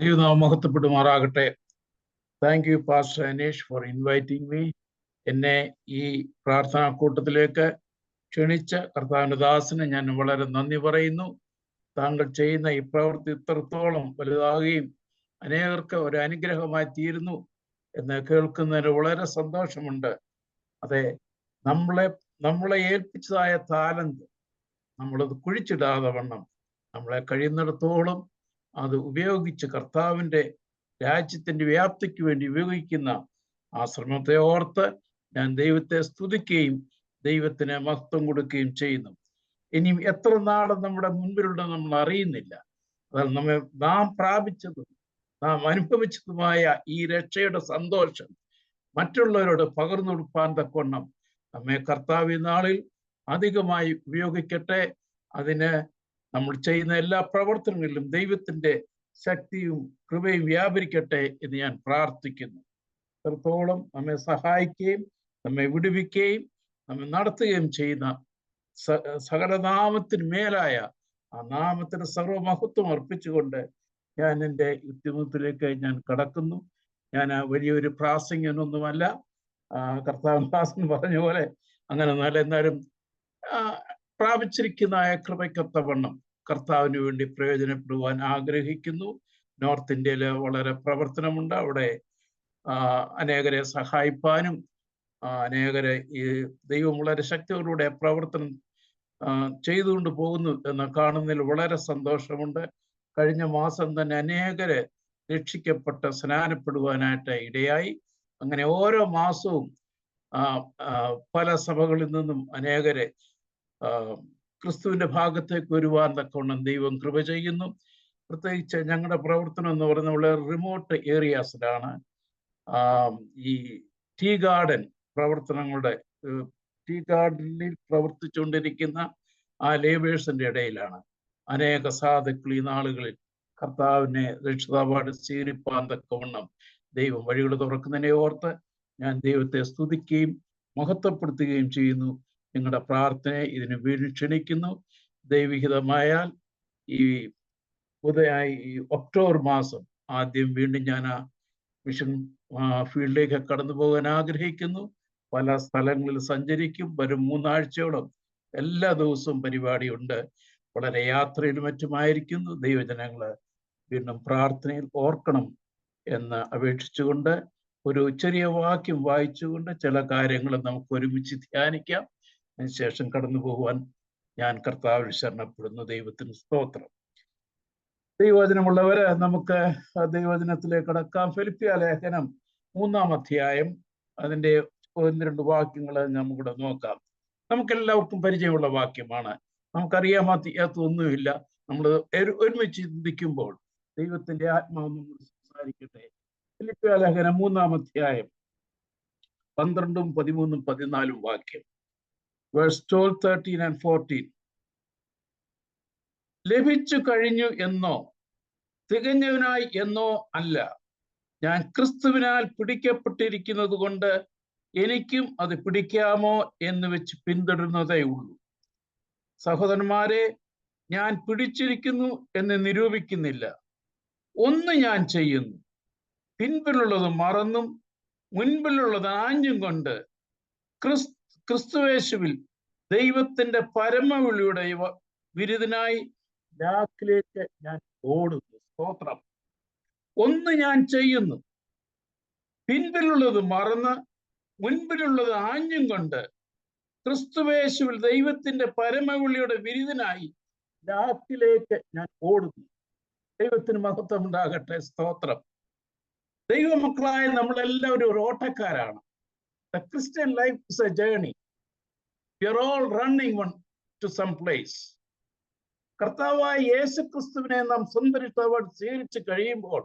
ദൈവനാമം thank you pastor Anesh for inviting me എന്നെ ഈ പ്രാർത്ഥനാ കൂട്ടത്തിലേക്ക് ക്ഷണിച്ച കർത്താവിന്റെ ദാസിന് ഞാൻ വളരെ നന്ദി പറയുന്നു. താങ്കൾ ചെയ്യുന്ന ഈ പ്രവൃത്തി ഇത്രത്തോളം വലുതാകുകയും അനേകർക്ക് ഒരു അനുഗ്രഹമായി തീരുന്നു എന്ന് കേൾക്കുന്നതിന് വളരെ സന്തോഷമുണ്ട്. അതെ നമ്മളെ നമ്മളെ ഏൽപ്പിച്ചതായ താലന്ത് നമ്മളത് കുഴിച്ചിടാതെ വണ്ണം. നമ്മളെ കഴിയുന്നിടത്തോളം അത് ഉപയോഗിച്ച് കർത്താവിന്റെ രാജ്യത്തിന്റെ വ്യാപ്തിക്ക് വേണ്ടി ഉപയോഗിക്കുന്ന ആ ശ്രമത്തെ ഓർത്ത് ഞാൻ ദൈവത്തെ സ്തുതിക്കുകയും ദൈവത്തിന് മഹത്വം കൊടുക്കുകയും ചെയ്യുന്നു. ഇനിയും എത്ര നാളും നമ്മുടെ മുൻപിലുണ്ട് നമ്മൾ അറിയുന്നില്ല. അതായത് നമ്മെ നാം പ്രാപിച്ചതും നാം അനുഭവിച്ചതുമായ ഈ രക്ഷയുടെ സന്തോഷം. മറ്റുള്ളവരോട് പകർന്നു കൊടുപ്പാൻ തക്കൊണ്ണം നമ്മെ കർത്താവ് നാളിൽ അധികമായി ഉപയോഗിക്കട്ടെ. അതിന് നമ്മൾ ചെയ്യുന്ന എല്ലാ പ്രവർത്തനങ്ങളിലും ദൈവത്തിന്റെ ശക്തിയും കൃപയും വ്യാപരിക്കട്ടെ എന്ന് ഞാൻ പ്രാർത്ഥിക്കുന്നു. എത്രത്തോളം നമ്മെ സഹായിക്കുകയും നമ്മെ വിടുവിക്കുകയും നമ്മെ നടത്തുകയും ചെയ്യുന്ന സകലനാമത്തിന് മേലായ ആ നാമത്തിന് സർവമഹത്വം അർപ്പിച്ചുകൊണ്ട് ഞാൻ എന്റെ ഉദ്യമത്തിലേക്ക് ഞാൻ കടക്കുന്നു. ഞാൻ ആ വലിയൊരു പ്രാസംഗനൊന്നുമല്ല ആ, കർത്താവ് ദാസൻ പറഞ്ഞ പോലെ അങ്ങനെ നല്ല എന്നാലും ആ, പ്രാപിച്ചിരിക്കുന്ന ആ കൃപയ്ക്കൊത്തവണ്ണം കർത്താവിന് വേണ്ടി പ്രയോജനപ്പെടുവാൻ ആഗ്രഹിക്കുന്നു. നോർത്ത് ഇന്ത്യയിൽ വളരെ പ്രവർത്തനമുണ്ട്. അവിടെ അനേകരെ സഹായിപ്പാനും അനേകരെ ഈ ദൈവം വളരെ ശക്തിയോടുകൂടെ പ്രവർത്തനം ചെയ്തുകൊണ്ട് പോകുന്നു എന്ന് കാണുന്നതിൽ വളരെ സന്തോഷമുണ്ട്. കഴിഞ്ഞ മാസം തന്നെ അനേകരെ രക്ഷിക്കപ്പെട്ട് സ്നാനപ്പെടുവാനായിട്ട് ഇടയായി. അങ്ങനെ ഓരോ മാസവും പല സഭകളിൽ നിന്നും അനേകരെ ക്രിസ്തുവിന്റെ ഭാഗത്തേക്ക് വരുവാൻ തക്കവണ്ണം ദൈവം കൃപ ചെയ്യുന്നു. പ്രത്യേകിച്ച് ഞങ്ങളുടെ പ്രവർത്തനം എന്ന് പറയുന്നത് വളരെ റിമോട്ട് ഏരിയാസിലാണ് ഈ ടീ ഗാർഡൻ പ്രവർത്തനങ്ങളുടെ ടീ ഗാർഡനിൽ പ്രവർത്തിച്ചുകൊണ്ടിരിക്കുന്ന ആ ലേബേഴ്സിന്റെ ഇടയിലാണ്. അനേക സാധുക്കൾ ഈ നാളുകളിൽ കർത്താവിനെ രക്ഷിതാപാട് സ്വീകരിപ്പാൻ തക്കവണ്ണം ദൈവം വഴികൾ തുറക്കുന്നതിനെ ഓർത്ത് ഞാൻ ദൈവത്തെ സ്തുതിക്കുകയും മഹത്വപ്പെടുത്തുകയും ചെയ്യുന്നു. നിങ്ങളുടെ പ്രാർത്ഥനയെ ഇതിന് വീണ്ടും ക്ഷണിക്കുന്നു. ദൈവഹിതമായാൽ ഈ പുതിയായി ഈ ഒക്ടോബർ മാസം ആദ്യം വീണ്ടും ഞാൻ ആ മിഷൻ ഫീൽഡിലേക്ക് കടന്നു പോകാൻ ആഗ്രഹിക്കുന്നു. പല സ്ഥലങ്ങളിൽ സഞ്ചരിക്കും. വരും മൂന്നാഴ്ചയോളം എല്ലാ ദിവസവും പരിപാടിയുണ്ട് വളരെ യാത്രയിലും മറ്റുമായിരിക്കുന്നു. ദൈവജനങ്ങൾ വീണ്ടും പ്രാർത്ഥനയിൽ ഓർക്കണം എന്ന് അപേക്ഷിച്ചുകൊണ്ട് ഒരു ചെറിയ വാക്യം വായിച്ചുകൊണ്ട് ചില കാര്യങ്ങൾ നമുക്ക് ഒരുമിച്ച് ധ്യാനിക്കാം. അതിനുശേഷം കടന്നു പോകുവാൻ ഞാൻ കർത്താവിൽ ശരണപ്പെടുന്നു. ദൈവത്തിന് സ്തോത്രം. ദൈവചനമുള്ളവര് നമുക്ക് ദൈവവചനത്തിലേക്ക് കടക്കാം. ഫിലിപ്പിയ ലേഖനം മൂന്നാം അധ്യായം. അതിന്റെ ഒന്ന് രണ്ട് വാക്യങ്ങൾ നമുക്കിവിടെ നോക്കാം. നമുക്കെല്ലാവർക്കും പരിചയമുള്ള വാക്യമാണ്. നമുക്കറിയാമാത്തൊന്നുമില്ല നമ്മൾ ഒരുമിച്ച് ചിന്തിക്കുമ്പോൾ ദൈവത്തിന്റെ ആത്മാവ് നമ്മൾ സംസാരിക്കട്ടെ. ഫിലിപ്പിയ ലേഖനം മൂന്നാം അധ്യായം. പന്ത്രണ്ടും പതിമൂന്നും പതിനാലും വാക്യം. Verse twelve thirteen and fourteen ലഭിച്ചു കഴിഞ്ഞു എന്നോ തികഞ്ഞവനായി എന്നോ അല്ല. ഞാൻ ക്രിസ്തുവിനാൽ പിടിക്കപ്പെട്ടിരിക്കുന്നത് കൊണ്ട് എനിക്കും അത് പിടിക്കാമോ എന്ന് വെച്ച് പിന്തുടരുന്നതേ ഉള്ളൂ. സഹോദരന്മാരെ ഞാൻ പിടിച്ചിരിക്കുന്നു എന്ന് നിരൂപിക്കുന്നില്ല. ഒന്ന് ഞാൻ ചെയ്യുന്നു. പിൻപിലുള്ളത് മറന്നും മുൻപിലുള്ളത് ആഞ്ഞും കൊണ്ട് ക്രിസ് ക്രിസ്തുവേശുവിൽ ദൈവത്തിന്റെ പരമവിളിയുടെ വിരുദ്ധനായി ലാക്കിലേക്ക് ഞാൻ ഓടുന്നു. സ്തോത്രം. ഒന്ന് ഞാൻ ചെയ്യുന്നു. പിൻപിലുള്ളത് മറന്ന് മുൻപിലുള്ളത് ആഞ്ഞും കൊണ്ട് ക്രിസ്തുവേശുവിൽ ദൈവത്തിന്റെ പരമവിളിയുടെ വിരുദ്ധനായി ലാക്കിലേക്ക് ഞാൻ ഓടുന്നു. ദൈവത്തിന് മഹത്വം ഉണ്ടാകട്ടെ. സ്തോത്രം. ദൈവമക്കളായ നമ്മളെല്ലാവരും ഒരു ഓട്ടക്കാരാണ്. Christian life is a journey we are all running one to some place കർത്താവായ യേശു ക്രിസ്തുവിനെ നാം സുന്ദരിഷ്ടവാൻ സ്വീകരിച്ചു കഴിയുമ്പോൾ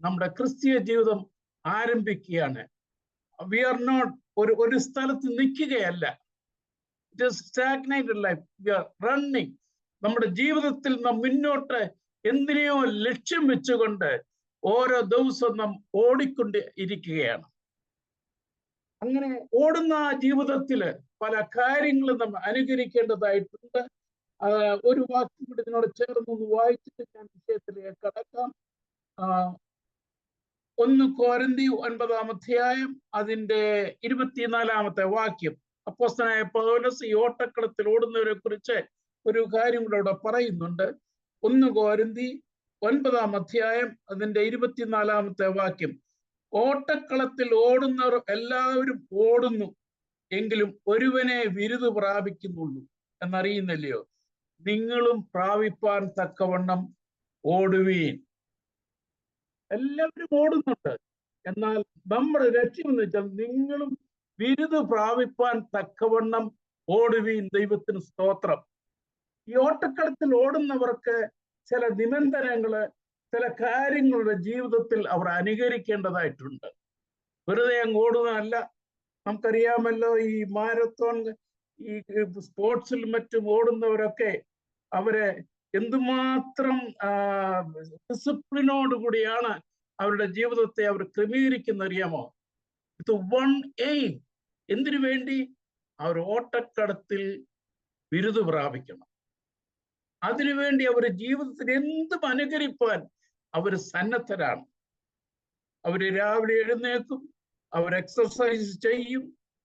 നമ്മുടെ ക്രിസ്തീയ ജീവിതം ആരംഭിക്കുകയാണ്. വി ആർ നോട്ട് ഒരു ഒരു സ്ഥലത്ത് നിൽക്കുകയല്ല. It life we are running നമ്മുടെ ജീവിതത്തിൽ നാം മുന്നോട്ട് എന്തിനെയോ ലക്ഷ്യം വെച്ചുകൊണ്ട് ഓരോ ദിവസവും നാം ഓടിക്കൊണ്ട് ഇരിക്കുകയാണ്. അങ്ങനെ ഓടുന്ന ജീവിതത്തിൽ പല കാര്യങ്ങളും നമ്മൾ അനുകരിക്കേണ്ടതായിട്ടുണ്ട്. ഒരു വാക്യം കൂടി ഇതിനോട് ചേർന്ന് ഒന്ന് വായിച്ചിട്ട് ഞാൻ വിഷയത്തിലേക്ക് കടക്കാം. ഒന്ന് കോരന്തി ഒൻപതാം അധ്യായം അതിന്റെ ഇരുപത്തിനാലാമത്തെ വാക്യം. അപ്പോസ്തനായ പൗലോസ് ഈ ഓട്ടക്കളത്തിൽ ഓടുന്നവരെ കുറിച്ച് ഒരു കാര്യം കൂടെ അവിടെ പറയുന്നുണ്ട്. ഒന്ന് കോരന്തി ഒൻപതാം അധ്യായം അതിന്റെ ഇരുപത്തിനാലാമത്തെ വാക്യം. ഓട്ടക്കളത്തിൽ ഓടുന്നവർ എല്ലാവരും ഓടുന്നു എങ്കിലും ഒരുവനെ വിരുദ് പ്രാപിക്കുന്നുള്ളൂ എന്നറിയുന്നില്ലയോ? നിങ്ങളും പ്രാപിപ്പാൻ തക്കവണ്ണം ഓടുവീൻ. എല്ലാവരും ഓടുന്നുണ്ട്. എന്നാൽ നമ്മുടെ ലക്ഷ്യം എന്ന് വെച്ചാൽ നിങ്ങളും ബിരുദ് പ്രാപിപ്പാൻ തക്കവണ്ണം ഓടുവീൻ ദൈവത്തിന് സ്തോത്രം. ഈ ഓട്ടക്കളത്തിൽ ഓടുന്നവർക്ക് ചില നിബന്ധനകൾ ചില കാര്യങ്ങളുടെ ജീവിതത്തിൽ അവർ അനുകരിക്കേണ്ടതായിട്ടുണ്ട്. വെറുതെ അങ്ങ് ഓടുന്നതല്ല. നമുക്കറിയാമല്ലോ ഈ മാരത്തോൺ ഈ സ്പോർട്സിൽ മറ്റും ഓടുന്നവരൊക്കെ അവരെ എന്തുമാത്രം ഡിസിപ്ലിനോട് കൂടിയാണ് അവരുടെ ജീവിതത്തെ അവർ ക്രമീകരിക്കുന്ന അറിയാമോ ഇത് വൺ എയിം. എന്തിനു വേണ്ടി? അവർ ഓട്ടക്കടത്തിൽ ബിരുദ് പ്രാപിക്കണം. അതിനുവേണ്ടി അവർ ജീവിതത്തിൽ എന്തും അനുകരിപ്പാൻ അവർ സന്നദ്ധരാണ്. അവർ രാവിലെ എഴുന്നേൽക്കും അവർ എക്സസൈസ് ചെയ്യും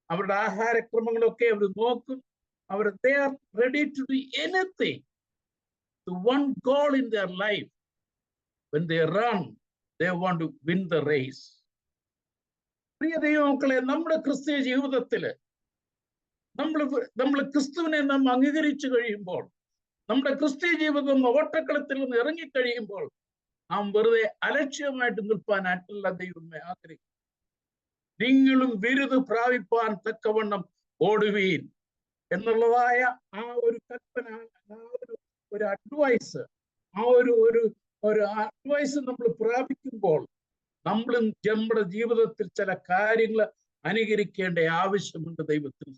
അവരുടെ ആഹാരക്രമങ്ങളൊക്കെ അവർ നോക്കും അവർ they are ready to do anything the one goal in their life when they run they want to win the race. പ്രിയ ദൈവമക്കളെ നമ്മുടെ ക്രിസ്തീയ ജീവിതത്തിൽ നമ്മൾ നമ്മൾ ക്രിസ്തുവിനെ നാം അംഗീകരിച്ചു കഴിയുമ്പോൾ നമ്മുടെ ക്രിസ്തീയ ജീവിതം ഓട്ടക്കളത്തിൽ നിന്ന് ഇറങ്ങിക്കഴിയുമ്പോൾ നാം വെറുതെ അലക്ഷ്യമായിട്ട് നിൽപ്പാൻ അറ്റല്ല ദൈവമേ ആഗ്രഹിക്കും നിങ്ങളും ബിരുദ് പ്രാപിപ്പാൻ തക്കവണ്ണം ഓടുവീൻ എന്നുള്ളതായ ആ ഒരു കൽപ്പന ആ ഒരു ഒരു അഡ്വൈസ് ആ ഒരു ഒരു ഒരു അഡ്വൈസ് നമ്മൾ പ്രാപിക്കുമ്പോൾ നമ്മൾ നമ്മുടെ ജീവിതത്തിൽ ചില കാര്യങ്ങൾ അനുകരിക്കേണ്ട ആവശ്യമുണ്ട് ദൈവത്തിൽ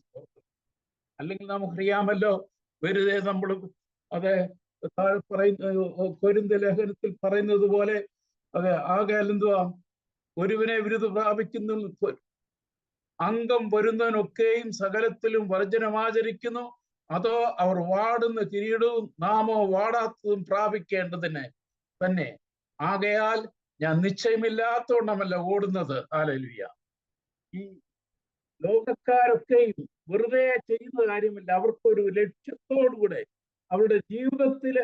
അല്ലെങ്കിൽ നമുക്കറിയാമല്ലോ വെറുതെ നമ്മൾ അത് പറയുന്ന കൊരിന്ത ലേഖനത്തിൽ പറയുന്നത് പോലെ ആകെ എന്തുവാ? ഒരുവിനെ വിരുദ് പ്രാപിക്കുന്നു അംഗം വരുന്നവനൊക്കെയും സകലത്തിലും വർജനമാചരിക്കുന്നു അതോ അവർ വാടുന്ന കിരീടവും നാമോ വാടാത്തതും പ്രാപിക്കേണ്ടതിന് തന്നെ. ആകയാൽ ഞാൻ നിശ്ചയമില്ലാത്തോണ്ടമല്ല ഓടുന്നത്. ആലലുയ ഈ ലോകക്കാരൊക്കെയും വെറുതെ ചെയ്യുന്ന കാര്യമില്ല. അവർക്കൊരു ലക്ഷ്യത്തോടുകൂടെ അവരുടെ ജീവിതത്തിൽ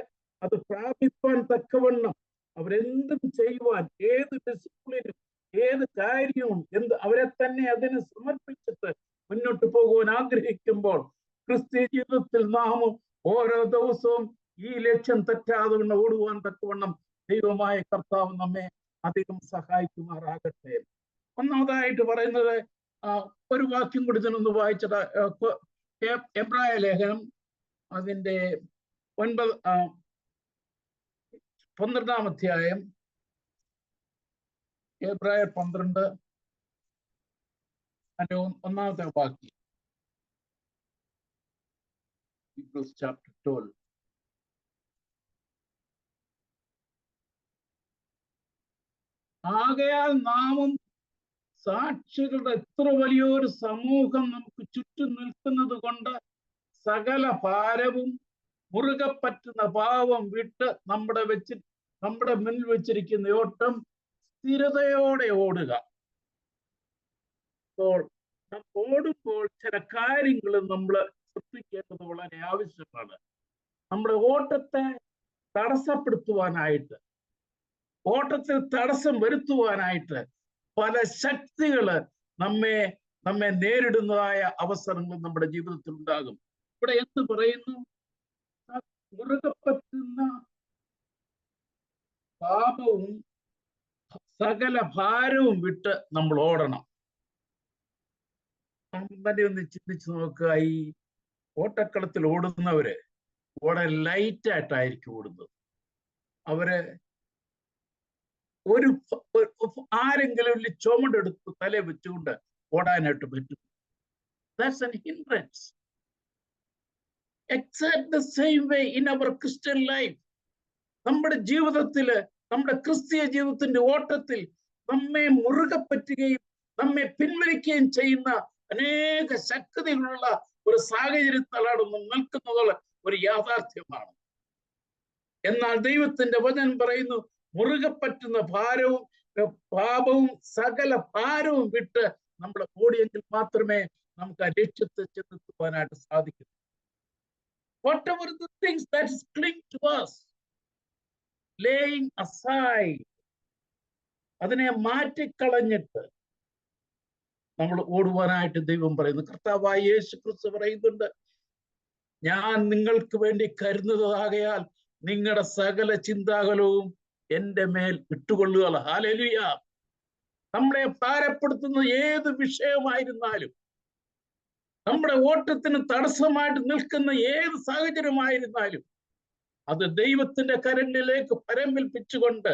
അത് പ്രാപിപ്പാൻ തക്കവണ്ണം അവരെന്തും ചെയ്യുവാൻ ഏത് ഡിസിപ്ലിനും ഏത് കാര്യവും എന്ത് അവരെ തന്നെ അതിന് സമർപ്പിച്ചിട്ട് മുന്നോട്ട് പോകുവാൻ ആഗ്രഹിക്കുമ്പോൾ ക്രിസ്ത്യ ജീവിതത്തിൽ നാം ഓരോ ദിവസവും ഈ ലക്ഷ്യം തെറ്റാതെ ഓടുവാൻ തക്കവണ്ണം ദൈവമായ കർത്താവ് നമ്മെ അധികം സഹായിക്കുമാറാകട്ടെ. ഒന്നാമതായിട്ട് പറയുന്നത് ഒരു വാക്യം കൂടി ഇതിനൊന്ന് വായിച്ചത് എബ്രായ ലേഖനം അതിന്റെ ഒൻപത് പന്ത്രണ്ടാം അധ്യായം ഏബ്രായ പന്ത്രണ്ട് അതിന്റെ ഒന്നാമത്തെ വാക്യം Hebrews chapter 12. ആകയാൽ നാമും സാക്ഷികളുടെ എത്ര വലിയൊരു സമൂഹം നമുക്ക് ചുറ്റും നിൽക്കുന്നത് കൊണ്ട് സകല ഭാരവും മുറുകെ പറ്റുന്ന ഭാവം വിട്ട് നമ്മുടെ വെച്ച് നമ്മുടെ മുന്നിൽ വെച്ചിരിക്കുന്ന ഓട്ടം സ്ഥിരതയോടെ ഓടുക. അപ്പോൾ ഓടുമ്പോൾ ചില കാര്യങ്ങൾ നമ്മൾ ശ്രദ്ധിക്കേണ്ടത് വളരെ ആവശ്യമാണ്. നമ്മുടെ ഓട്ടത്തെ തടസ്സപ്പെടുത്തുവാനായിട്ട് ഓട്ടത്തിൽ തടസ്സം വരുത്തുവാനായിട്ട് പല ശക്തികൾ നമ്മെ നമ്മെ നേരിടുന്നതായ അവസരങ്ങൾ നമ്മുടെ ജീവിതത്തിൽ ഉണ്ടാകും. ഇവിടെ എന്ത് പറയുന്നു? മുറുകെ പറ്റുന്ന പാപവും സകല ഭാരവും വിട്ട് നമ്മൾ ഓടണം. അങ്ങനെ ഒന്ന് ചിന്തിച്ചു നോക്കുക. ഈ ഓട്ടക്കളത്തിൽ ഓടുന്നവര് വളരെ ലൈറ്റ് ആയിട്ടായിരിക്കും ഓടുന്നത്. അവർ ഒരു ആരെങ്കിലും ഒരു ചുമടെടുത്ത് തല വെച്ചുകൊണ്ട് ഓടാനായിട്ട് പറ്റും. That's an hindrance exact the same way in our Christian life നമ്മുടെ ജീവിതത്തിൽ നമ്മുടെ ക്രിസ്തീയ ജീവിതത്തിന്റെ ഓട്ടത്തിൽ നമ്മെ മുറുകെ പറ്റുകയും നമ്മെ പിൻവലിക്കുകയും ചെയ്യുന്ന അനേക ശക്തികളുള്ള ഒരു സാഹചര്യത്തിലാണ് നിൽക്കുന്നത് ഒരു യാഥാർത്ഥ്യമാണ്. എന്നാൽ ദൈവത്തിന്റെ വചനം പറയുന്നു മുറുകെ പറ്റുന്ന ഭാരവും പാപവും സകല ഭാരവും വിട്ട് നമ്മുടെ ഓടിയെങ്കിൽ മാത്രമേ നമുക്ക് ആ ലക്ഷ്യത്തെ ചെന്നെത്തുവാനായിട്ട് സാധിക്കൂ. What the things that cling to us? Laying aside. അതിനെ മാറ്റിക്കളഞ്ഞിട്ട് നമ്മൾ ഓടുവാനായിട്ട് ദൈവം പറയുന്നു. കർത്താവായ യേശു ക്രിസ്തു പറയുന്നുണ്ട് ഞാൻ നിങ്ങൾക്ക് വേണ്ടി കരുതുന്നതാകയാൽ നിങ്ങളുടെ സകല ചിന്താകലവും എന്റെ മേൽ ഇട്ടുകൊള്ളുക ഹാലലുയ നമ്മളെ ഭാരപ്പെടുത്തുന്ന ഏത് വിഷയമായിരുന്നാലും നമ്മുടെ ഓട്ടത്തിന് തടസ്സമായിട്ട് നിൽക്കുന്ന ഏത് സാഹചര്യമായിരുന്നാലും അത് ദൈവത്തിന്റെ കരണ്ടിലേക്ക് പരമ്പൽപ്പിച്ചുകൊണ്ട്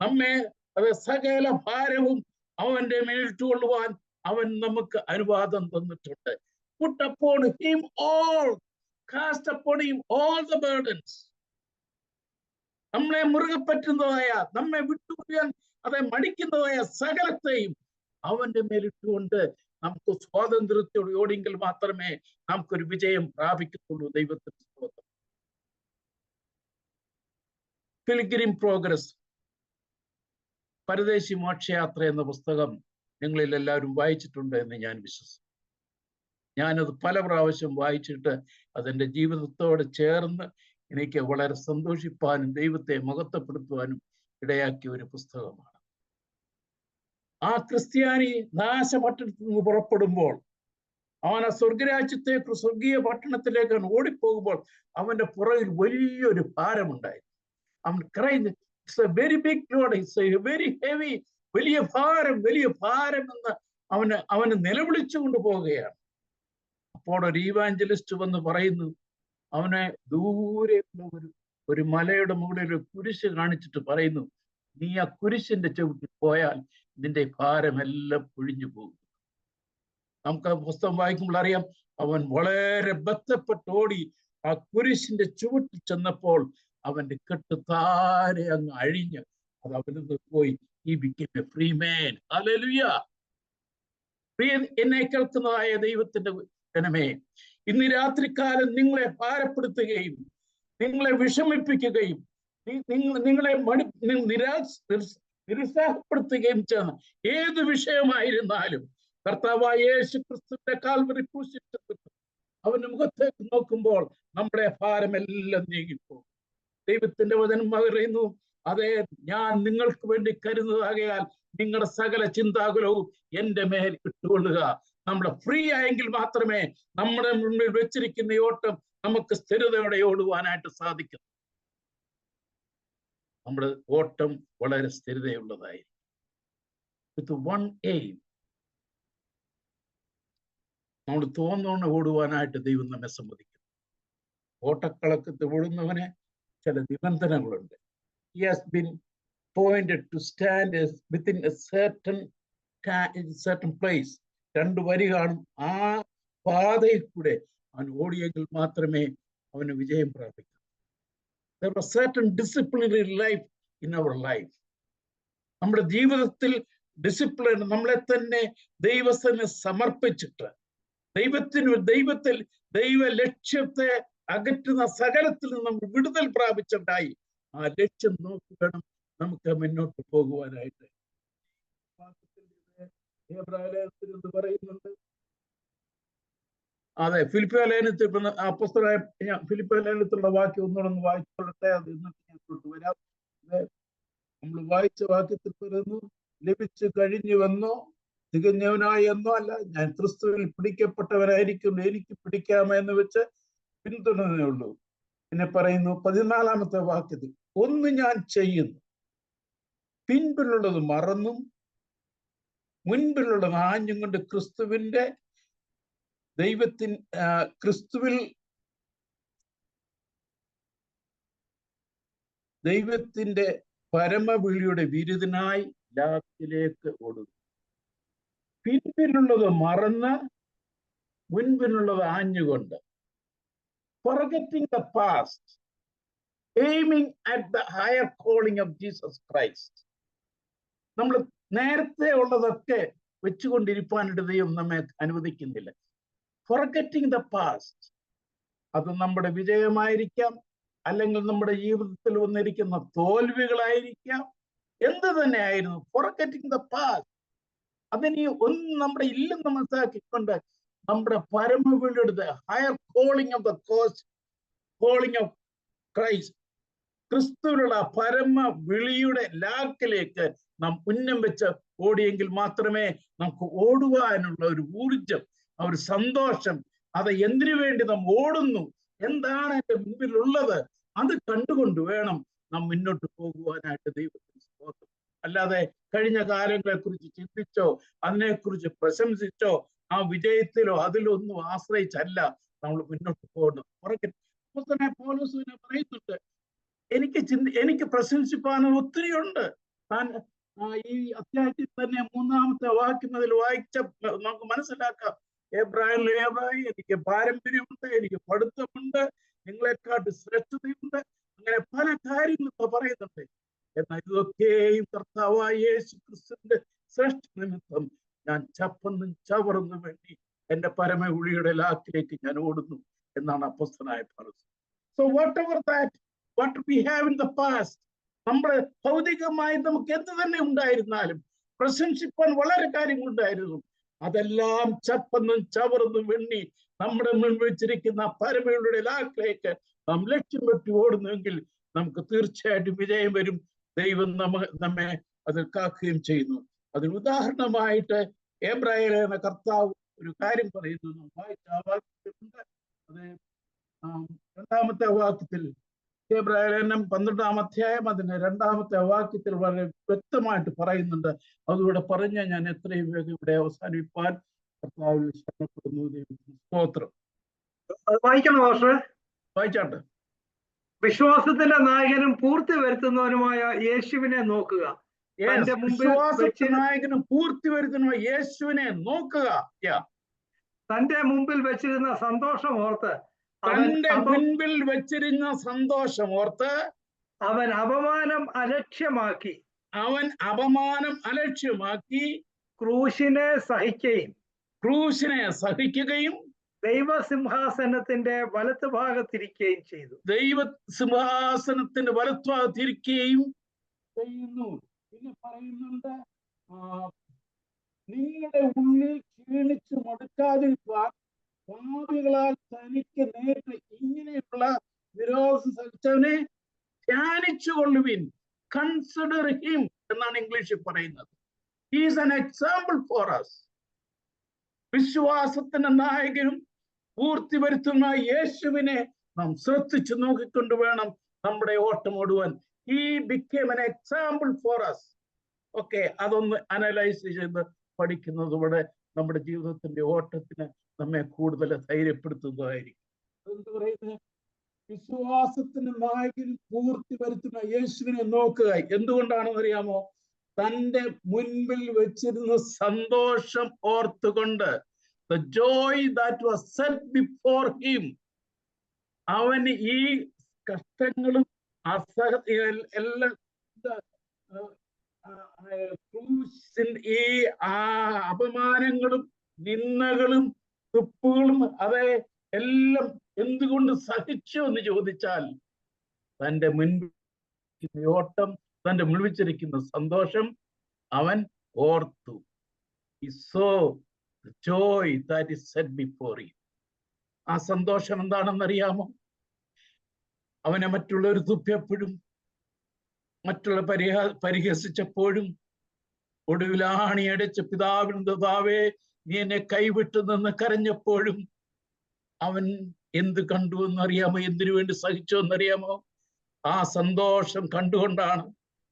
നമ്മെ അത് സകല ഭാരവും അവന്റെ മേലിട്ടുകൊള്ളുവാൻ അവൻ നമുക്ക് അനുവാദം തന്നിട്ടുണ്ട്. Put upon him all cast upon him all the burdens നമ്മളെ മുറുകെ പറ്റുന്നതായ നമ്മെ വിട്ടുപോയാൻ അതെ മടിക്കുന്നതായ സകലത്തെയും അവന്റെ മേലിട്ടുകൊണ്ട് നമുക്ക് സ്വാതന്ത്ര്യത്തോടെങ്കിൽ മാത്രമേ നമുക്കൊരു വിജയം പ്രാപിക്കത്തുള്ളൂ ദൈവത്തിന്റെ സ്തോത്രം. പിൽഗ്രിം പ്രോഗ്രസ് പരദേശി മോക്ഷയാത്ര എന്ന പുസ്തകം നിങ്ങളിൽ എല്ലാവരും വായിച്ചിട്ടുണ്ട് എന്ന് ഞാൻ വിശ്വസിക്കുന്നു. ഞാനത് പല പ്രാവശ്യം വായിച്ചിട്ട് അതെന്റെ ജീവിതത്തോട് ചേർന്ന് എനിക്ക് വളരെ സന്തോഷിപ്പാനും ദൈവത്തെ മഹത്വപ്പെടുത്തുവാനും ഇടയാക്കിയ ഒരു പുസ്തകമാണ്. ആ ക്രിസ്ത്യാനി നാശപട്ടണത്തിൽ നിന്ന് പുറപ്പെടുമ്പോൾ അവൻ ആ സ്വർഗരാജ്യത്തേക്ക് സ്വർഗീയ പട്ടണത്തിലേക്ക് അവൻ ഓടിപ്പോകുമ്പോൾ അവന്റെ പുറകിൽ വലിയൊരു ഭാരമുണ്ടായിരുന്നു അവൻ ക്രൈന്ന് it's a very big load it's a very heavy വലിയ ഭാരം വലിയ ഭാരം എന്ന് അവന് അവന് നിലവിളിച്ചുകൊണ്ട് പോവുകയാണ്. അപ്പോൾ ഒരു ഈവാഞ്ചലിസ്റ്റ് വന്ന് പറയുന്നു അവനെ ദൂരെ ഒരു ഒരു മലയുടെ മുകളിൽ ഒരു കുരിശ് കാണിച്ചിട്ട് പറയുന്നു നീ ആ കുരിശിന്റെ ചവിട്ടിൽ പോയാൽ നിന്റെ ഭാരമെല്ലാം പൊഴിഞ്ഞു പോകും. നമുക്ക് ആ പുസ്തകം വായിക്കുമ്പോൾ അറിയാം അവൻ വളരെ ബദ്ധപ്പെട്ടോടി ആ കുരിശിന്റെ ചുവട്ടിൽ ചെന്നപ്പോൾ അവന്റെ കെട്ട് താരെ അങ്ങ് അഴിഞ്ഞ് അത് നിന്ന് പോയി. He become free man hallelujah പ്രിയ എന്നെ കേൾക്കുന്നതായ ദൈവത്തിന്റെ ജനമേ ഇന്ന് രാത്രികാലം നിങ്ങളെ ഭാരപ്പെടുത്തുകയും നിങ്ങളെ വിഷമിപ്പിക്കുകയും നിങ്ങളെ മടി നിരാശ നിരുത്സാഹപ്പെടുത്തുകയും ചെയ്യുന്ന ഏത് വിഷയമായിരുന്നാലും കർത്താവായ യേശു ക്രിസ്തുവിന്റെ കാൽവറി ക്രൂശിച്ചിട്ട് അവന്റെ മുഖത്തേക്ക് നോക്കുമ്പോൾ നമ്മുടെ ഭാരമെല്ലാം നീങ്ങിപ്പോകും. ദൈവത്തിന്റെ വചനം പറയുന്നു അതെ ഞാൻ നിങ്ങൾക്ക് വേണ്ടി കരുതുന്നതാകയാൽ നിങ്ങളുടെ സകല ചിന്താകുലവും എന്റെ മേൽ ഇട്ടുകൊള്ളുക. നമ്മുടെ ഫ്രീ ആയെങ്കിൽ മാത്രമേ നമ്മുടെ മുന്നിൽ വെച്ചിരിക്കുന്ന ഓട്ടം നമുക്ക് സ്ഥിരതയോടെ ഓടുവാനായിട്ട് സാധിക്കും. നമ്മുടെ ഓട്ടം വളരെ സ്ഥിരതയുള്ളതായി. വിത്ത് വൺ എയിം നമ്മൾ തോന്നോണ്ട് ഓടുവാനായിട്ട് ദൈവം നമ്മെ സമ്മതിക്കും ഓട്ടക്കളക്കത്ത് ഓടുന്നവന് ചില നിബന്ധനകളുണ്ട്. Been pointed to stand within a രണ്ട് വരി കാണും. ആ പാതയിൽ കൂടെ അവൻ ഓടിയെങ്കിൽ മാത്രമേ അവന് വിജയം പ്രാപിക്കൂ. There are certain disciplinary life in our life. നമ്മുടെ ജീവിതത്തിൽ ഡിസിപ്ലിൻ നമ്മളെ തന്നെ ദൈവത്തിന് സമർപ്പിച്ചിട്ട് ദൈവത്തിന് ദൈവത്തിൽ ദൈവ ലക്ഷ്യത്തെ അകറ്റുന്ന സകലത്തിൽ നിന്ന് നമ്മൾ വിടുതൽ പ്രാപിച്ചിട്ടായി ആ ലക്ഷ്യം നോക്കി വേണം നമുക്ക് മുന്നോട്ട് പോകുവാനായിട്ട് പറയുന്നുണ്ട് അതെ ഫിലിപ്പ് ലേനത്തിൽ അപ്പസ്തരായ ഫിലിപ്പ് ലേനത്തിലുള്ള വാക്യം ഒന്നുകൂടെ ഒന്ന് വായിച്ചോളട്ടെ അത് എന്നിട്ട് ഞാൻ വരാം നമ്മൾ വായിച്ച വാക്യത്തിൽ പറയുന്നു ലഭിച്ചു കഴിഞ്ഞുവെന്നോ തികഞ്ഞവനായി എന്നോ അല്ല ഞാൻ ക്രിസ്തുവിൽ പിടിക്കപ്പെട്ടവരായിരിക്കും എനിക്ക് പിടിക്കാമെന്ന് വെച്ച് പിന്തുടരുന്നേ ഉള്ളൂ. പിന്നെ പറയുന്നു പതിനാലാമത്തെ വാക്യത്തിൽ ഒന്ന് ഞാൻ ചെയ്യുന്നു പിൻപിലുള്ളത് മറന്നും മുൻപിലുള്ളത് ആഞ്ഞും കൊണ്ട് ക്രിസ്തുവിന്റെ ദൈവത്തിൻ ക്രിസ്തുവിൽ ദൈവത്തിന്റെ പരമവിളിയുടെ വിരുദിനായി ലാഭത്തിലേക്ക് ഓടുന്നു. പിൻപിലുള്ളത് മറന്ന് മുൻപിലുള്ളത് ആഞ്ഞുകൊണ്ട്. Forgetting the past aiming at the higher calling of Jesus Christ നമ്മൾ നേരത്തെ ഉള്ളതൊക്കെ വെച്ചുകൊണ്ടിരിക്കാനായിട്ട് ദൈവം നമ്മെ അനുവദിക്കുന്നില്ല. Forgetting ദ പാസ്റ്റ് അത് നമ്മുടെ വിജയമായിരിക്കാം. അല്ലെങ്കിൽ നമ്മുടെ ജീവിതത്തിൽ വന്നിരിക്കുന്ന തോൽവികളായിരിക്കാം. എന്ത് തന്നെ ആയിരുന്നു ഫോർഗറ്റിംഗ് ദ പാസ്റ്റ് അതിനി ഒന്നും നമ്മുടെ ഇല്ലെന്ന് മനസ്സിലാക്കിക്കൊണ്ട് നമ്മുടെ പരമവീടെടുത്ത് higher calling of the cost calling of Christ ക്രിസ്തുവിലുള്ള പരമ വിളിയുടെ ലാക്കിലേക്ക് നാം ഉന്നം വെച്ച് ഓടിയെങ്കിൽ മാത്രമേ നമുക്ക് ഓടുവാനുള്ള ഒരു ഊർജം ആ ഒരു സന്തോഷം അത് എന്തിനു വേണ്ടി നാം ഓടുന്നു എന്താണ് എന്റെ മുമ്പിലുള്ളത് അത് കണ്ടുകൊണ്ട് വേണം നാം മുന്നോട്ട് പോകുവാനായിട്ട് ദൈവത്തിന് സ്തോത്രം. അല്ലാതെ കഴിഞ്ഞ കാലങ്ങളെ കുറിച്ച് ചിന്തിച്ചോ അതിനെക്കുറിച്ച് പ്രശംസിച്ചോ ആ വിജയത്തിലോ അതിലൊന്നും ആശ്രയിച്ചല്ല നമ്മൾ മുന്നോട്ട് പോകുന്നത്. പുറകെ പോലീസിനെ പറയുന്നുണ്ട് എനിക്ക് ചിന്തി എനിക്ക് പ്രശംസിപ്പാൻ ഒത്തിരി ഉണ്ട്. താൻ ഈ അധ്യായത്തിൽ തന്നെ മൂന്നാമത്തെ വാക്യം അതിൽ വായിച്ച നമുക്ക് മനസ്സിലാക്കാം. ഏബ്രാഹിം ഏബ്രാഹിം എനിക്ക് പാരമ്പര്യമുണ്ട് എനിക്ക് പഠിത്തമുണ്ട് നിങ്ങളെക്കാട്ട് ശ്രേഷ്ഠതയുണ്ട്. അങ്ങനെ പല കാര്യങ്ങളും പറയുന്നുണ്ട്. എന്നാൽ ഇതൊക്കെയും കർത്താവായ യേശു ക്രിസ്തുവിന്റെ ശ്രേഷ്ഠ നിമിത്തം ഞാൻ ചപ്പന്നും ചവറന്നും വേണ്ടി എന്റെ പരമവിളിയുടെ ലാക്കിലേക്ക് ഞാൻ ഓടുന്നു എന്നാണ് അപ്പസ്തനായ പറഞ്ഞത് so whatever that what we have in the past നമ്മുടെ ഭൗതികമായി നമുക്ക് എന്ത് തന്നെ ഉണ്ടായിരുന്നാലും പ്രശംസിപ്പാൻ വളരെ കാര്യങ്ങളുണ്ടായിരുന്നു. അതെല്ലാം ചപ്പെന്നും ചവർന്നും വെണ്ണി നമ്മുടെ മുൻപിൽ വെച്ചിരിക്കുന്ന പരമയുടെ ലാക്കിലേക്ക് നാം ലക്ഷ്യം വെട്ടി ഓടുന്നുവെങ്കിൽ നമുക്ക് തീർച്ചയായിട്ടും വിജയം വരും. ദൈവം നമ്മ നമ്മെ അതിൽ കാക്കുകയും ചെയ്യുന്നു. അതിന് ഉദാഹരണമായിട്ട് ഏബ്രാഹിം എന്ന കർത്താവ് ഒരു കാര്യം പറയുന്നു. വായിച്ച വാക്യത്തിലുണ്ട്. അത് രണ്ടാമത്തെ വാക്യത്തിൽ ഏബ്രാഹിം പന്ത്രണ്ടാം അധ്യായം അതിന്റെ രണ്ടാമത്തെ വാക്യത്തിൽ വളരെ വ്യക്തമായിട്ട് പറയുന്നുണ്ട്. അതുകൂടെ പറഞ്ഞ ഞാൻ എത്രയും വേഗം ഇവിടെ അവസാനിപ്പാൻ കർത്താവിൽ ശരണപ്പെടുന്നു. സ്തോത്രം. വായിക്കണം മാസ്റ്റർ വായിച്ചാട്ടെ. വിശ്വാസത്തിന്റെ നായകനും പൂർത്തി വരുത്തുന്നവനുമായ യേശുവിനെ നോക്കുക. നായകനും പൂർത്തി വരുത്തുന്ന യേശുവിനെ നോക്കുക. തന്റെ മുമ്പിൽ വെച്ചിരുന്ന സന്തോഷം ഓർത്ത് തന്റെ മുൻപിൽ വെച്ചിരുന്ന സന്തോഷം ഓർത്ത് അവൻ അപമാനം അലക്ഷ്യമാക്കി. അവൻ അപമാനം അലക്ഷ്യമാക്കി ക്രൂശിനെ സഹിക്കുകയും ക്രൂശിനെ സഹിക്കുകയും ദൈവസിംഹാസനത്തിന്റെ വലത്ത് ഭാഗത്തിരിക്കുകയും ചെയ്തു. ദൈവ സിംഹാസനത്തിന്റെ വലത്വാതിരിക്കുകയും ചെയ്യുന്നു. പിന്നെ പറയുന്നുണ്ട് നിങ്ങളുടെ ഉള്ളിൽ ക്ഷീണിച്ചു മടുക്കാതിരിക്കാൻ പാപികളാൽ തനിക്ക് നേരിട്ട് ഇങ്ങനെയുള്ള വിരോധം സഹിച്ചവനെ ധ്യാനിച്ചു കൊള്ളുവിൻ കൺസിഡർ ഹിം എന്നാണ് ഇംഗ്ലീഷിൽ പറയുന്നത്. Is an example for us വിശ്വാസത്തിന്റെ നായകനും പൂർത്തി വരുത്തുന്ന യേശുവിനെ നാം ശ്രദ്ധിച്ചു നോക്കിക്കൊണ്ട് വേണം നമ്മുടെ ഓട്ടം ഓടുവാൻ. He became an example for us okay അതൊന്ന് അനലൈസ് ചെയ്ത് പഠിക്കുന്നത് നമ്മുടെ ജീവിതത്തിന്റെ ഓട്ടത്തിന് നമ്മെ കൂടുതൽ ധൈര്യപ്പെടുത്തുന്നതായിരിക്കും. വിശ്വാസത്തിന് നായകൻ പൂർത്തി വരുത്തുന്ന യേശുവിനെ നോക്കുക എന്തുകൊണ്ടാണെന്ന് അറിയാമോ തന്റെ മുൻപിൽ വെച്ചിരുന്ന സന്തോഷം ഓർത്തുകൊണ്ട് joy that was set before him അവന് ഈ കഷ്ടങ്ങളും അസഹ എല്ലാം ഈ ആ അപമാനങ്ങളും നിന്ദകളും തുപ്പുകളും അതെ എല്ലാം എന്തുകൊണ്ട് സഹിച്ചു എന്ന് ചോദിച്ചാൽ തന്റെ മുൻപിൽ ഓട്ടം തന്റെ മുഴുവിച്ചിരിക്കുന്ന സന്തോഷം അവൻ ഓർത്തു. സോ ജോയ് ദാറ്റ് ബിഫോർ ആ സന്തോഷം എന്താണെന്നറിയാമോ? അവനെ മറ്റുള്ളവർ തുപ്പിയപ്പോഴും മറ്റുള്ള പരിഹ പരിഹസിച്ചപ്പോഴും ഒടുവിൽ അടച്ച് പിതാവിൻ പിതാവേ നീ എന്നെ കൈവിട്ടു നിന്ന് കരഞ്ഞപ്പോഴും അവൻ എന്ത് കണ്ടു എന്നറിയാമോ? എന്തിനു വേണ്ടി സഹിച്ചു എന്നറിയാമോ? ആ സന്തോഷം കണ്ടുകൊണ്ടാണ്.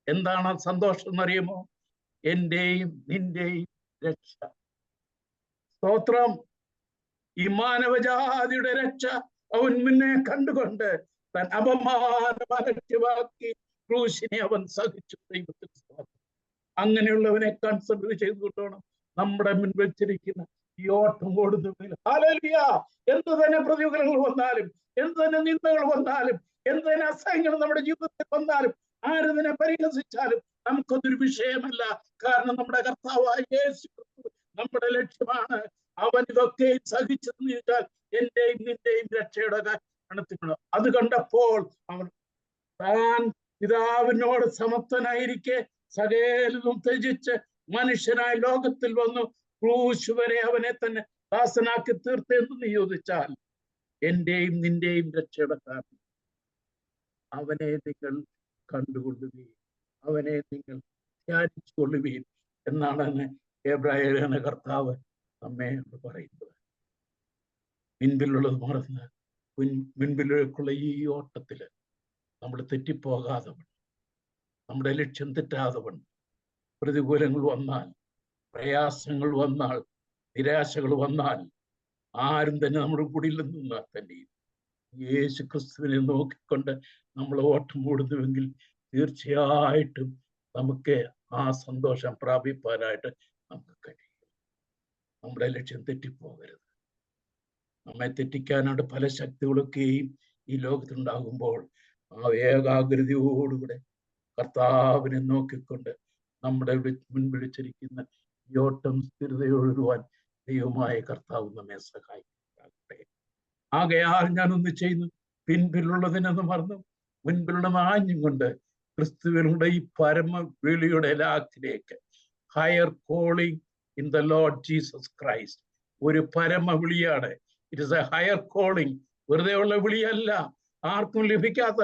എന്താണ് ആ സന്തോഷം എന്നറിയാമോ? എന്റെയും നിന്റെയും രക്ഷ. സ്തോത്രം. ഈ മാനവജാതിയുടെ രക്ഷ അവൻ മുന്നേ കണ്ടുകൊണ്ട് തൻ അപമാനം അലക്ഷ്യമാക്കി ക്രൂശിനെ അവൻ സഹിച്ചു. ദൈവത്തിൽ അങ്ങനെയുള്ളവനെ കൺസിഡർ ചെയ്തുകൊണ്ടാണ്. നമ്മുടെ മുൻപിൽ വെച്ചിരിക്കുന്ന ഈ ഓട്ടം ഓടുന്നതിൽ ഹാലലിയ എന്ത് തന്നെ പ്രതികൂലങ്ങൾ വന്നാലും എന്ത് തന്നെ നിന്ദകൾ വന്നാലും എന്ത് തന്നെ അസഹ്യങ്ങൾ നമ്മുടെ ജീവിതത്തിൽ വന്നാലും ആര് തന്നെ പരിഹസിച്ചാലും നമുക്കൊന്നൊരു വിഷയമല്ല. കാരണം നമ്മുടെ കർത്താവായ യേശു നമ്മുടെ ലക്ഷ്യമാണ്. അവൻ ഇതൊക്കെ സഹിച്ചെന്ന് ചോദിച്ചാൽ എന്റെയും നിന്റെയും രക്ഷയുടെ കണത്തിലുള്ള അത് കണ്ടപ്പോൾ അവൻ താൻ പിതാവിനോട് സമത്വനായിരിക്കെ സകലതും ത്യജിച്ച് മനുഷ്യനായ ലോകത്തിൽ വന്നു ക്രൂശ് വരെ അവനെ തന്നെ ദാസനാക്കി തീർത്തെന്ന് നിയോഗിച്ചാൽ എന്റെയും നിന്റെയും രക്ഷയുടെ കാരണം. അവനെ നിങ്ങൾ കണ്ടുകൊള്ളുകയും അവനെ നിങ്ങൾ ധ്യാനിച്ചു കൊള്ളുകയും എന്നാണ് എബ്രാഹിം കർത്താവ് നമ്മെ പറയുന്നത്. മുൻപിലുള്ളത് മറന്ന് മുൻ- മുൻപിലേക്കുള്ള ഈ ഓട്ടത്തിൽ നമ്മൾ തെറ്റിപ്പോകാതെ നമ്മുടെ ലക്ഷ്യം തെറ്റാതെ വണ്ണം, പ്രതികൂലങ്ങൾ വന്നാൽ പ്രയാസങ്ങൾ വന്നാൽ നിരാശകൾ വന്നാൽ ആരും തന്നെ നമ്മുടെ കൂടിയിൽ നിന്നാൽ തന്നെയും യേശു ക്രിസ്തുവിനെ നോക്കിക്കൊണ്ട് നമ്മൾ ഓട്ടം ഓടുന്നുവെങ്കിൽ തീർച്ചയായിട്ടും നമുക്ക് ആ സന്തോഷം പ്രാപിപ്പാനായിട്ട് നമുക്ക് കഴിയും. നമ്മുടെ ലക്ഷ്യം തെറ്റിപ്പോകരുത്. നമ്മെ തെറ്റിക്കാനായിട്ട് പല ശക്തികളൊക്കെയും ഈ ലോകത്തുണ്ടാകുമ്പോൾ ആ ഏകാഗ്രതയോടുകൂടെ കർത്താവിനെ നോക്കിക്കൊണ്ട് നമ്മുടെ വെച്ചിരിക്കുന്ന ഈ ഓട്ടം സ്ഥിരതയൊഴുകുവാൻ ദൈവമായ കർത്താവ് നമ്മെ സഹായിക്കട്ടെ. ആകയാൽ ഞാനൊന്ന് ചെയ്യുന്നു. പിൻപിലുള്ളതിനെന്ന് മറന്നു. മുൻപിലുള്ള ആഞ്ഞും കൊണ്ട് ക്രിസ്തുവിനുടെ ഈ പരമ വിളിയുടെ ലാക്കിലേക്ക്. Higher calling in the Lord Jesus Christ ഒരു പരമ വിളിയാണ്. It is a higher calling വെറുതെ ഉള്ള വിളിയല്ല. ആർക്കും ലഭിക്കാത്ത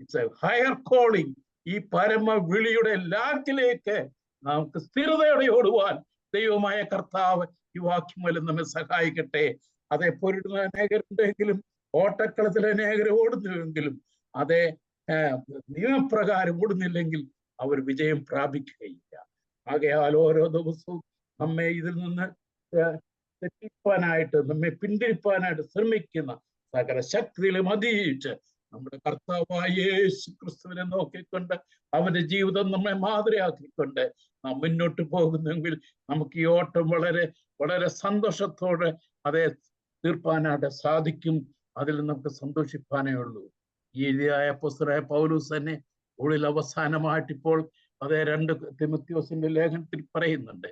ഇറ്റ്സ് എ ഹയർ കോളിംഗ് ഈ പരമ വിളിയുടെ ലാക്കിലേക്ക് നമുക്ക് സ്ഥിരതയോടെ ഓടുവാൻ ദൈവമായ കർത്താവ് ഈ വാക്യം മൂലം നമ്മെ സഹായിക്കട്ടെ. അതേ പൊരുടുന്ന അനേകരുണ്ടെങ്കിലും ഓട്ടക്കളത്തിൽ അനേകർ ഓടുന്നുവെങ്കിലും അതേ നിയമപ്രകാരം ഓടുന്നില്ലെങ്കിൽ അവർ വിജയം പ്രാപിക്കുകയില്ല. ആകയാൽ ഓരോ ദിവസവും നമ്മെ ഇതിൽ നിന്ന് തെറ്റിപ്പാനായിട്ട് നമ്മെ പിന്തിരിപ്പാനായിട്ട് ശ്രമിക്കുന്ന സകല ശക്തിയിലും അതിജീവിച്ച് നമ്മുടെ കർത്താവായ യേശു ക്രിസ്തുവിനെ നോക്കിക്കൊണ്ട് അവന്റെ ജീവിതം നമ്മെ മാതൃയാക്കിക്കൊണ്ട് നാം മുന്നോട്ട് പോകുന്നെങ്കിൽ നമുക്ക് ഈ ഓട്ടം വളരെ വളരെ സന്തോഷത്തോടെ അതേ തീർപ്പാനായിട്ട് സാധിക്കും. അതിൽ നമുക്ക് സന്തോഷിപ്പാനേ ഉള്ളൂ. ഈ എഴുതിയായ പുസ്തകമായ പൗലൂസ് തന്നെ ഉള്ളിൽ അവസാനമായിട്ട് ഇപ്പോൾ അതേ രണ്ട് തിമത്യോസിന്റെ ലേഖനത്തിൽ പറയുന്നുണ്ട്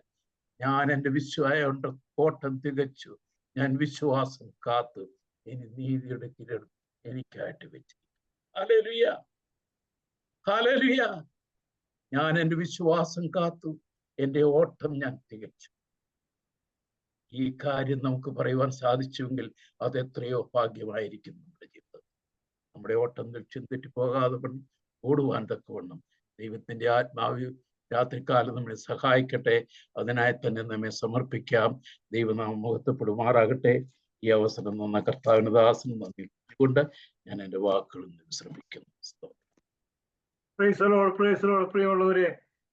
ഞാൻ എന്റെ വിശ്വാസ കോട്ടം തികച്ചു. ഞാൻ വിശ്വാസം കാത്തു ഇനി നീതിയുടെ കിരീടം എനിക്കായിട്ട് വെച്ചു. ഞാൻ എന്റെ വിശ്വാസം കാത്തു. എന്റെ ഓട്ടം ഞാൻ തികച്ചു. ഈ കാര്യം നമുക്ക് പറയുവാൻ സാധിച്ചുവെങ്കിൽ അത് എത്രയോ ഭാഗ്യമായിരിക്കും നമ്മുടെ ജീവിതം നമ്മുടെ ഓട്ടം ലക്ഷ്യം തെറ്റിപ്പോകാതെ ഓടുവാൻ തക്കവണ്ണം ദൈവത്തിന്റെ ആത്മാവ് രാത്രികാലം നമ്മളെ സഹായിക്കട്ടെ. അതിനായി തന്നെ നമ്മെ സമർപ്പിക്കാം. ദൈവനാമം മുഖത്തപ്പെടുമാറാകട്ടെ ഈ അവസരം നന്ന കർത്താവിന് ദാസനും നന്ദി. കൊണ്ട് ഞാൻ എന്റെ വാക്കുകൾ പ്രൈസലോൾ പ്രിയമുള്ളവരെ.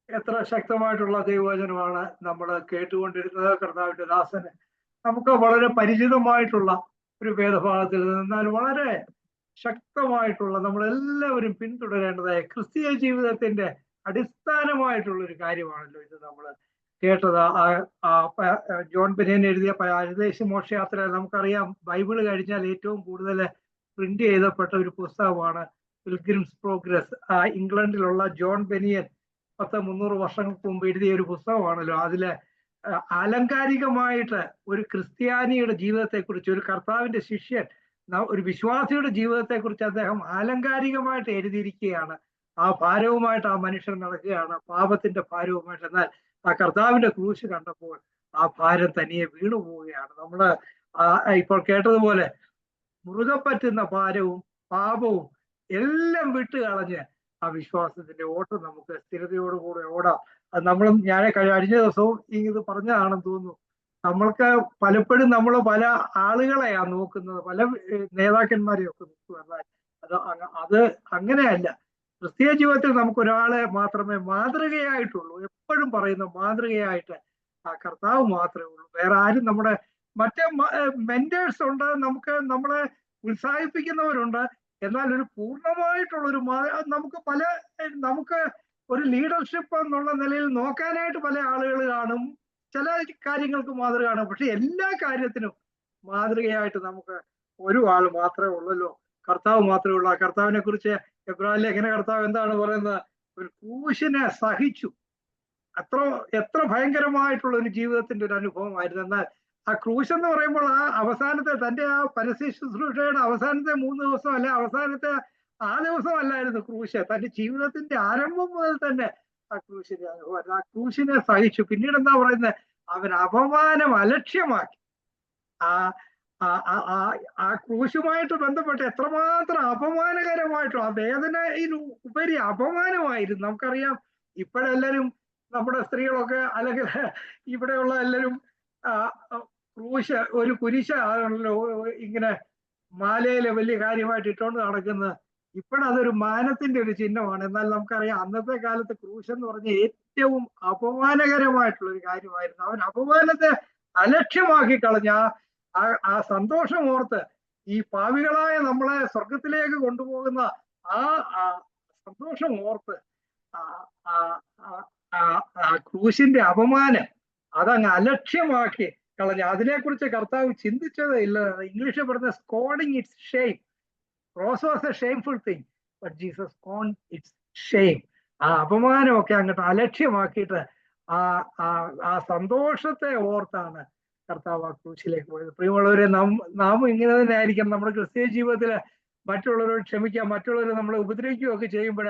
എത്ര ശക്തമായിട്ടുള്ള ദൈവവചനമാണ് നമ്മൾ കേട്ടുകൊണ്ടിരുന്നത് കർത്താവിന്റെ ദാസന്. നമുക്ക് വളരെ പരിചിതമായിട്ടുള്ള ഒരു വേദഭാഗത്തിൽ നിന്ന് എന്നാൽ വളരെ ശക്തമായിട്ടുള്ള നമ്മളെല്ലാവരും പിന്തുടരേണ്ടതായ ക്രിസ്തീയ ജീവിതത്തിന്റെ അടിസ്ഥാനമായിട്ടുള്ള ഒരു കാര്യമാണല്ലോ ഇത് നമ്മൾ കേട്ടത്. ആ ജോൺ ബെനിയൻ എഴുതിയ പരദേശ മോക്ഷയാത്ര നമുക്കറിയാം ബൈബിൾ കഴിഞ്ഞാൽ ഏറ്റവും കൂടുതൽ പ്രിന്റ് ചെയ്തപ്പെട്ട ഒരു പുസ്തകമാണ് പിൽഗ്രിംസ് പ്രോഗ്രസ് ആ ഇംഗ്ലണ്ടിലുള്ള ജോൺ ബെനിയൻ പത്ത് മുന്നൂറ് വർഷങ്ങൾക്ക് മുമ്പ് എഴുതിയ ഒരു പുസ്തകമാണല്ലോ. അതിൽ ആലങ്കാരികമായിട്ട് ഒരു ക്രിസ്ത്യാനിയുടെ ജീവിതത്തെക്കുറിച്ച് ഒരു കർത്താവിന്റെ ശിഷ്യൻ ഒരു വിശ്വാസിയുടെ ജീവിതത്തെക്കുറിച്ച് അദ്ദേഹം ആലങ്കാരികമായിട്ട് എഴുതിയിരിക്കുകയാണ്. ആ ഭാരവുമായിട്ട് ആ മനുഷ്യൻ നടക്കുകയാണ് പാപത്തിന്റെ ഭാരവുമായിട്ട്. എന്നാൽ ആ കർത്താവിന്റെ ക്രൂശ് കണ്ടപ്പോൾ ആ ഭാരം തനിയെ വീണു പോവുകയാണ് നമ്മൾ ആ ഇപ്പോൾ കേട്ടതുപോലെ മുറുകെ പറ്റുന്ന ഭാരവും പാപവും എല്ലാം വിട്ട് കളഞ്ഞ് ആ വിശ്വാസത്തിന്റെ ഓട്ടം നമുക്ക് സ്ഥിരതയോടുകൂടെ ഓടാം. അത് നമ്മളും ഞാൻ കഴിഞ്ഞ ദിവസവും ഈ ഇത് പറഞ്ഞതാണെന്ന് തോന്നുന്നു. നമ്മൾക്ക് പലപ്പോഴും നമ്മൾ പല ആളുകളെയാണ് നോക്കുന്നത്. പല നേതാക്കന്മാരെയൊക്കെ നോക്കുക എന്നാൽ അത് അത് അങ്ങനെയല്ല. ക്രിസ്തീയ ജീവിതത്തിൽ നമുക്ക് ഒരാളെ മാത്രമേ മാതൃകയായിട്ടുള്ളൂ. എപ്പോഴും പറയുന്ന മാതൃകയായിട്ട് ആ കർത്താവ് മാത്രമേ ഉള്ളൂ. വേറെ ആരും നമ്മുടെ മറ്റേ മെന്റേഴ്സ് ഉണ്ട് നമുക്ക് നമ്മളെ ഉത്സാഹിപ്പിക്കുന്നവരുണ്ട്. എന്നാൽ ഒരു പൂർണമായിട്ടുള്ള ഒരു നമുക്ക് പല നമുക്ക് ഒരു ലീഡർഷിപ്പ് എന്നുള്ള നിലയിൽ നോക്കാനായിട്ട് പല ആളുകൾ കാണും. ചില കാര്യങ്ങൾക്ക് മാതൃക കാണും. പക്ഷെ എല്ലാ കാര്യത്തിനും മാതൃകയായിട്ട് നമുക്ക് ഒരു ആൾ മാത്രമേ ഉള്ളല്ലോ. കർത്താവ് മാത്രമേ ഉള്ളൂ. ആ കർത്താവിനെ കുറിച്ച് എബ്രാഹിം ലേഖന കർത്താവ് എന്താണ് പറയുന്നത്? ഒരു കൂശിനെ സഹിച്ചു. അത്ര എത്ര ഭയങ്കരമായിട്ടുള്ള ഒരു ജീവിതത്തിന്റെ ഒരു അനുഭവമായിരുന്നു. എന്നാൽ ആ ക്രൂശ് എന്ന് പറയുമ്പോൾ ആ അവസാനത്തെ തന്റെ ആ പരസ്യ ശുശ്രൂഷയുടെ അവസാനത്തെ മൂന്ന് ദിവസം അല്ലെ അവസാനത്തെ ആ ദിവസം അല്ലായിരുന്നു ക്രൂശ് തന്റെ ജീവിതത്തിന്റെ ആരംഭം മുതൽ തന്നെ ആ ക്രൂശിനെ ആ ക്രൂശിനെ സഹിച്ചു. പിന്നീട് എന്താ പറയുന്നത്? അവൻ അപമാനം അലക്ഷ്യമാക്കി. ആ ആ- ക്രൂശുമായിട്ട് ബന്ധപ്പെട്ട് എത്രമാത്രം അപമാനകരമായിട്ടും ആ വേദനയിൽ ഉപരി അപമാനമായിരുന്നു. നമുക്കറിയാം ഇപ്പോഴെല്ലാരും നമ്മുടെ സ്ത്രീകളൊക്കെ അല്ലെങ്കിൽ ഇവിടെയുള്ള എല്ലാരും ക്രൂശ് ഒരു കുരിശ ആണല്ലോ ഇങ്ങനെ മാലയിലെ വലിയ കാര്യമായിട്ട് ഇട്ടുകൊണ്ട് നടക്കുന്നത്. ഇപ്പോഴതൊരു മാനത്തിന്റെ ഒരു ചിഹ്നമാണ്. എന്നാൽ നമുക്കറിയാം അന്നത്തെ കാലത്ത് ക്രൂശ് എന്ന് പറഞ്ഞ ഏറ്റവും അപമാനകരമായിട്ടുള്ള ഒരു കാര്യമായിരുന്നു. അവൻ അപമാനത്തെ അലക്ഷ്യമാക്കി കളഞ്ഞ ആ സന്തോഷം ഓർത്ത് ഈ പാവികളായ നമ്മളെ സ്വർഗത്തിലേക്ക് കൊണ്ടുപോകുന്ന ആ സന്തോഷം ഓർത്ത് ക്രൂശിന്റെ അപമാനം അതങ്ങ് അലക്ഷ്യമാക്കി കളഞ്ഞ. അതിനെക്കുറിച്ച് കർത്താവ് ചിന്തിച്ചതേ ഇല്ല. ഇംഗ്ലീഷിൽ പറഞ്ഞ scorning it's shame was a shameful thing but Jesus scorn it's shame ആ അപമാനമൊക്കെ അങ്ങോട്ട് അലക്ഷ്യമാക്കിയിട്ട് ആ ആ ആ സന്തോഷത്തെ ഓർത്താണ് കർത്താവ് ആ ക്രൂശിലേക്ക് പോയത്. പ്രിയമുള്ളവരെ നാം നാം ഇങ്ങനെ തന്നെ ആയിരിക്കണം. നമ്മുടെ ക്രിസ്തീയ ജീവിതത്തിൽ മറ്റുള്ളവരോട് ക്ഷമിക്കുക മറ്റുള്ളവരെ നമ്മളെ ഉപദ്രവിക്കുകയൊക്കെ ചെയ്യുമ്പോൾ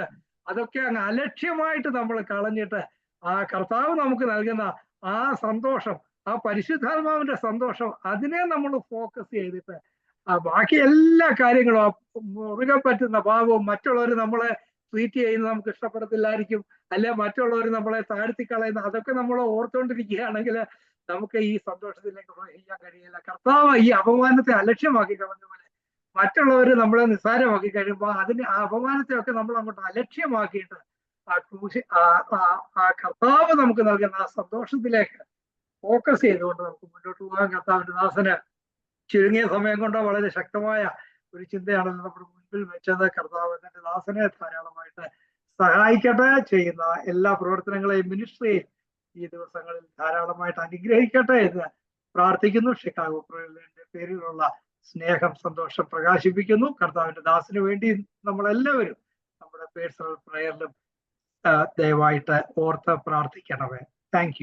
അതൊക്കെ അങ്ങ് അലക്ഷ്യമായിട്ട് നമ്മൾ കളഞ്ഞിട്ട് ആ കർത്താവ് നമുക്ക് നൽകുന്ന ആ സന്തോഷം ആ പരിശുദ്ധാത്മാവിന്റെ സന്തോഷം അതിനെ നമ്മൾ ഫോക്കസ് ചെയ്തിട്ട് ആ ബാക്കി എല്ലാ കാര്യങ്ങളും ആ മുറുകെ പറ്റുന്ന ഭാവവും മറ്റുള്ളവർ നമ്മളെ ട്രീറ്റ് ചെയ്യുന്ന നമുക്ക് ഇഷ്ടപ്പെടത്തില്ലായിരിക്കും. അല്ലെ മറ്റുള്ളവർ നമ്മളെ താഴ്ത്തി കളയുന്ന അതൊക്കെ നമ്മൾ ഓർത്തുകൊണ്ടിരിക്കുകയാണെങ്കിൽ നമുക്ക് ഈ സന്തോഷത്തിലേക്ക് പ്രവേശിക്കാൻ കഴിയില്ല. കർത്താവ് ഈ അപമാനത്തെ അലക്ഷ്യമാക്കി കളഞ്ഞ പോലെ മറ്റുള്ളവർ നമ്മളെ നിസ്സാരമാക്കി കഴിയുമ്പോൾ അതിന് ആ അപമാനത്തെ ഒക്കെ നമ്മൾ അങ്ങോട്ട് അലക്ഷ്യമാക്കിയിട്ട് ആ ക്രൂശി ആ കർത്താവ് നമുക്ക് നൽകുന്ന ആ സന്തോഷത്തിലേക്ക് ഫോക്കസ് ചെയ്തുകൊണ്ട് നമുക്ക് മുന്നോട്ട് പോകാൻ കർത്താവിന്റെ ദാസന് ചുരുങ്ങിയ സമയം കൊണ്ട് വളരെ ശക്തമായ ഒരു ചിന്തയാണ് നമ്മുടെ മുൻപിൽ വെച്ചത് കർത്താവ് തന്റെ ദാസനെ ധാരാളമായിട്ട് സഹായിക്കട്ടെ ചെയ്യുന്ന എല്ലാ പ്രവർത്തനങ്ങളെയും മിനിസ്ട്രിയെയും ഈ ദിവസങ്ങളിൽ ധാരാളമായിട്ട് അനുഗ്രഹിക്കട്ടെ എന്ന് പ്രാർത്ഥിക്കുന്നു. ഷിക്കാഗോ പ്രേരണയുടെ പേരിലുള്ള സ്നേഹം സന്തോഷം പ്രകാശിപ്പിക്കുന്നു. കർത്താവിന്റെ ദാസിന് വേണ്ടി നമ്മളെല്ലാവരും നമ്മുടെ പേഴ്സണൽ പ്രയറിലും ദയവായിട്ട് ഓർത്ത് പ്രാർത്ഥിക്കണമേ. താങ്ക്